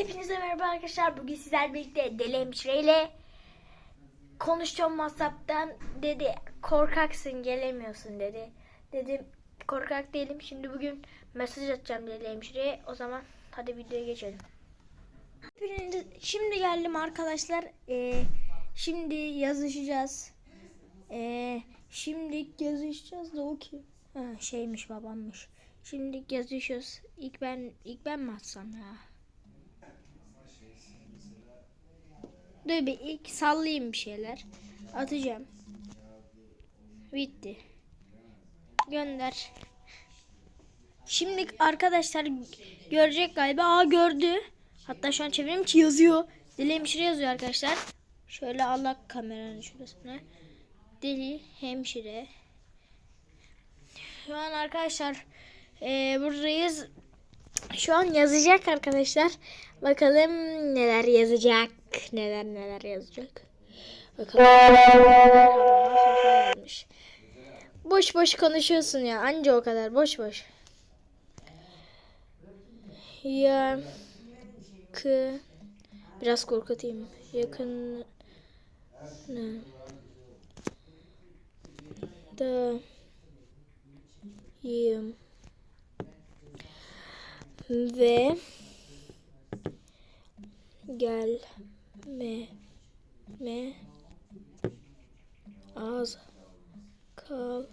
Hepinize merhaba arkadaşlar. Bugün sizlerle birlikte Deli ile konuşacağım WhatsApp'tan. Dedi korkaksın gelemiyorsun dedi. Dedim korkak değilim. Şimdi bugün mesaj atacağım Deli. O zaman hadi videoya geçelim. Şimdi geldim arkadaşlar. Ee, şimdi yazışacağız. Ee, şimdi yazışacağız da o? Ha, şeymiş babammış. Şimdi yazışıyoruz. İlk ben ilk ben mi atsam ya? Dur bir ilk sallayayım bir şeyler. Atacağım. Bitti. Gönder. Şimdi arkadaşlar görecek galiba. Aa gördü. Hatta şu an çevireyim ki yazıyor. Deli hemşire yazıyor arkadaşlar. Şöyle Allah kameranın şurasına. Deli hemşire. Şu an arkadaşlar eee, buradayız. Şu an yazacak arkadaşlar. Bakalım neler yazacak. Neler neler yazacak. Bakalım. Boş boş konuşuyorsun ya. Anca o kadar. Boş boş. Ya kı biraz korkutayım. Yakın? Da yım ve gel me me az kaldı.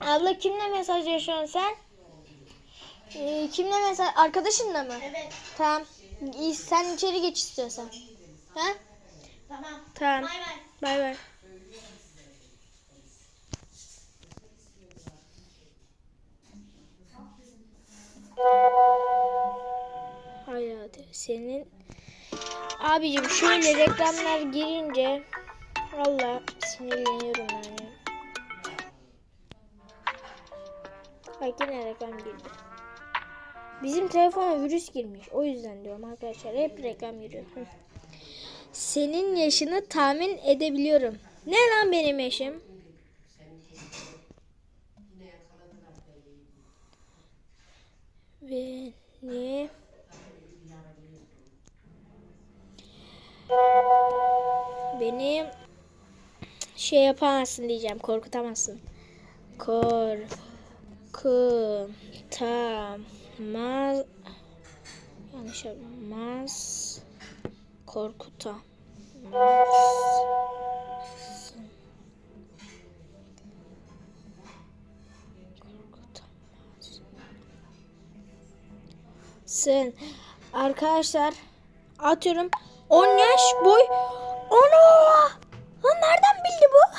Abla kimle mesajlaşıyorsun sen? Ee, kimle mesaj? Arkadaşınla mı? Evet. Tamam. İyi, sen içeri geç istiyorsan. Ha? Tamam. Tamam. Bay bay. Bay bay. Senin abicim şöyle reklamlar girince valla sinirleniyorum yani. Bak yine reklam girdi. Bizim telefona virüs girmiş. O yüzden diyorum arkadaşlar. Hep reklam giriyor. Senin yaşını tahmin edebiliyorum. Ne lan benim yaşım? Beni Beni şey yapamazsın diyeceğim. Korkutamazsın. Korkutamaz yanlış yapmaz korkutamaz korkutamaz sen arkadaşlar atıyorum 10 yaş boy. Onu lan nereden bildi bu?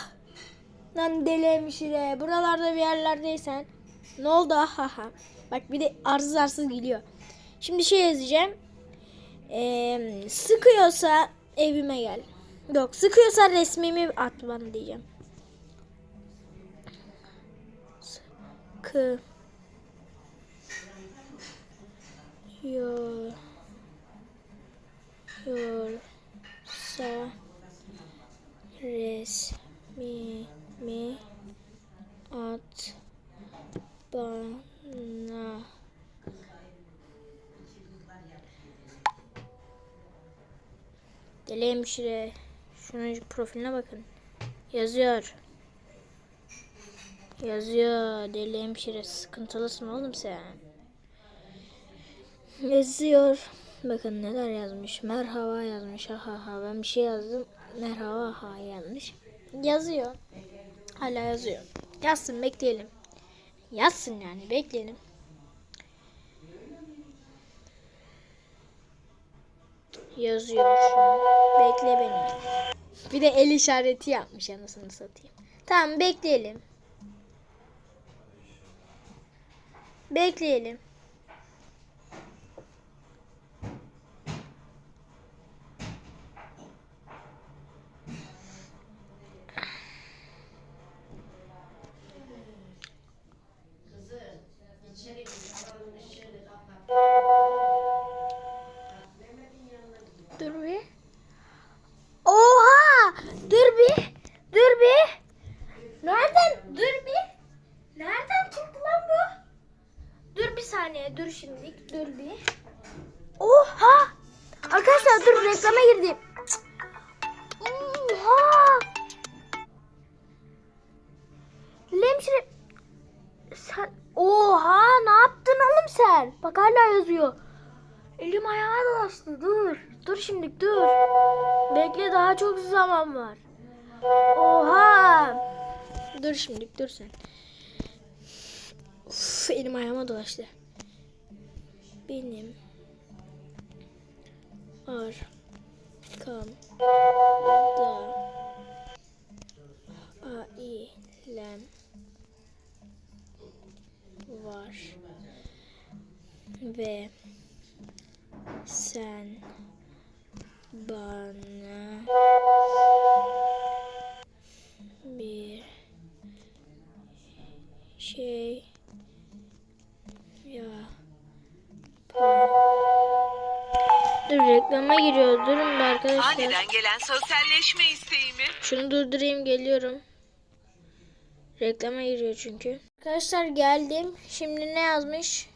Lan deli hemşire buralarda bir yerlerdeysen. Ne oldu? Haha bak bir de arsız arsız geliyor şimdi şey yazacağım. Ee, sıkıyorsa evime gel. Yok sıkıyorsa resmimi at bana diyeceğim. Sıkı Yor Yorsa resmimi at bana. Deli hemşire şunun profiline bakın. Yazıyor. Yazıyor. Deli hemşire sıkıntılısın oğlum sen. Yazıyor bakın neler yazmış. Merhaba yazmış. Ha ha ha ben bir şey yazdım. Merhaba ha yazmış. Yazıyor. Hala yazıyor. Yazsın bekleyelim. Yazsın yani bekleyelim. Yazıyor şu bekle beni. Bir de el işareti yapmış anasını satayım. Tamam bekleyelim. Bekleyelim hemşire... Sen... Oha ne yaptın oğlum sen? Bak hala yazıyor. Elim ayağa dolaştı dur. Dur şimdi dur. Bekle daha çok zaman var. Oha. Dur şimdi dur sen. Uf, elim ayağıma dolaştı. Benim arkamda ailemden var ve sen bana bir şey ya Dur reklama giriyor. Durun be arkadaşlar. Aniden gelen sosyalleşme isteği mi? Şunu durdurayım geliyorum. Reklama giriyor çünkü. Arkadaşlar geldim. Şimdi ne yazmış?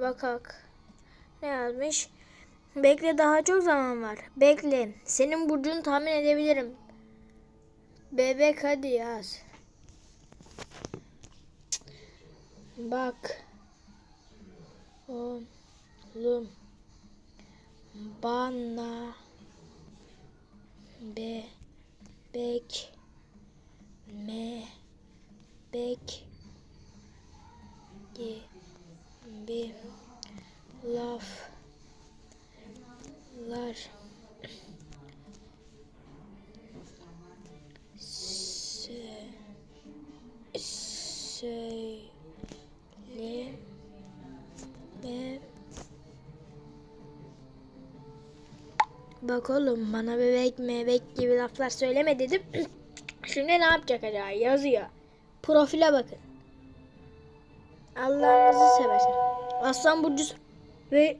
Bakak. Ne yazmış? Bekle daha çok zaman var. Bekle. Senin burcunu tahmin edebilirim. Bebek hadi yaz. Bak. Oğlum. Bana bebek me bek gibi laflar sö- söyleme Bak oğlum bana bebek mebek gibi laflar söyleme dedim. Şimdi ne yapacak acaba? Yazıyor. Profile bakın. Allah'ınızı seversen. Aslan Burcu ve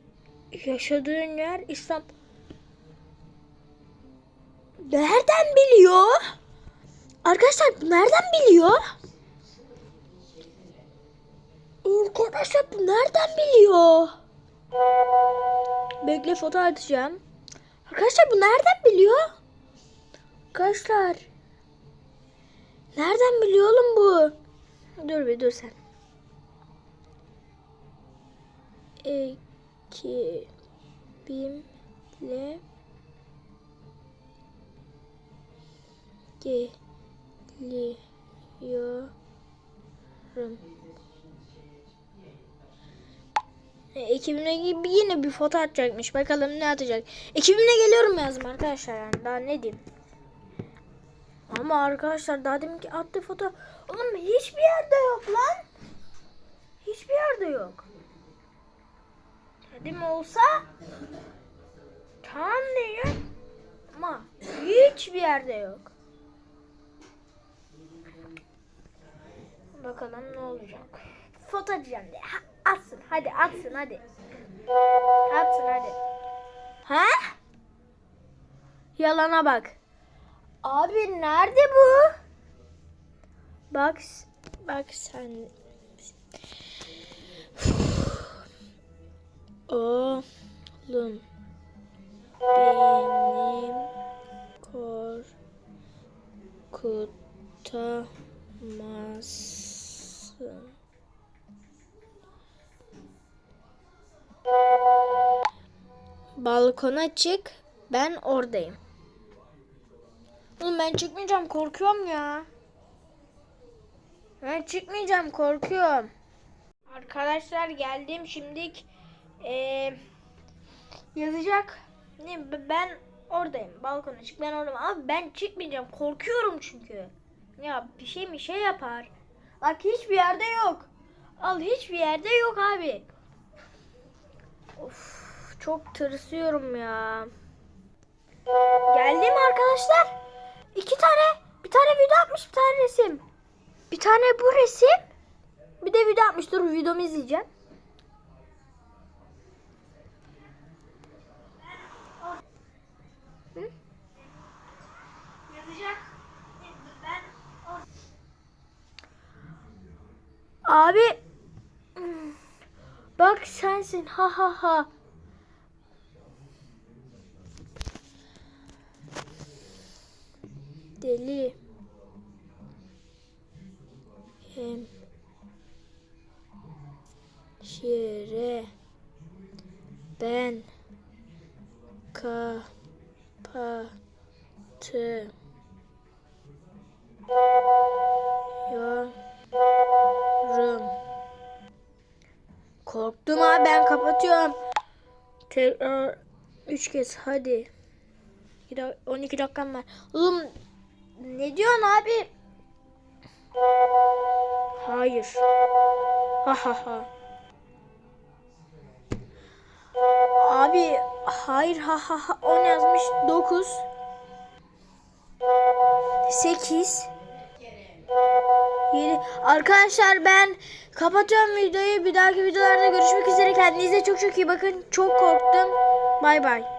yaşadığın yer İslam. Nereden biliyor? Arkadaşlar nereden biliyor? Arkadaşlar bu nereden biliyor? Bekle foto atacağım. Arkadaşlar bu nereden biliyor? Arkadaşlar. Nereden biliyor oğlum bu? Dur bir dur sen. Ekibimle geliyorum. E, Ekibimle gibi yine bir foto atacakmış. Bakalım ne atacak. Ekibimle geliyorum yazdım arkadaşlar yani. Daha ne diyeyim. Ama arkadaşlar daha demin ki attığı foto. Oğlum hiçbir yerde yok lan. Hiçbir yerde yok. Dedim olsa tamam diyeceğim. Ama hiçbir yerde yok. Bakalım ne olacak. Foto atacağım diye. Ha, atsın hadi atsın hadi. Atsın hadi. Ha? Yalana bak. Abi nerede bu? Bak bak sen. Oğlum benim korkutamazsın. Balkona çık. Ben oradayım. Oğlum ben çıkmayacağım korkuyorum ya. Ben çıkmayacağım korkuyorum. Arkadaşlar geldim şimdilik eee, yazacak. Ne ben oradayım. Balkona çık ben oradayım. Abi ben çıkmayacağım. Korkuyorum çünkü. Ya bir şey mi şey yapar. Bak hiçbir yerde yok. Al hiçbir yerde yok abi. Of çok tırsıyorum ya. Geldim arkadaşlar. İki tane, bir tane video atmış, bir tane resim. Bir tane bu resim, bir de video atmış. Dur videomu izleyeceğim. Hı? Abi bak sensin ha ha ha. deli. Hem şire ben kapattım yorum korktum abi ben kapatıyorum. Tekrar 3 kez hadi. 12 dakikam var. Oğlum ne diyorsun abi? Hayır. Ha ha ha. Abi hayır ha ha ha 10 yazmış 9 8 7 Arkadaşlar ben kapatıyorum videoyu. Bir dahaki videolarda görüşmek üzere. Kendinize çok çok iyi bakın. Çok korktum. Bay bay.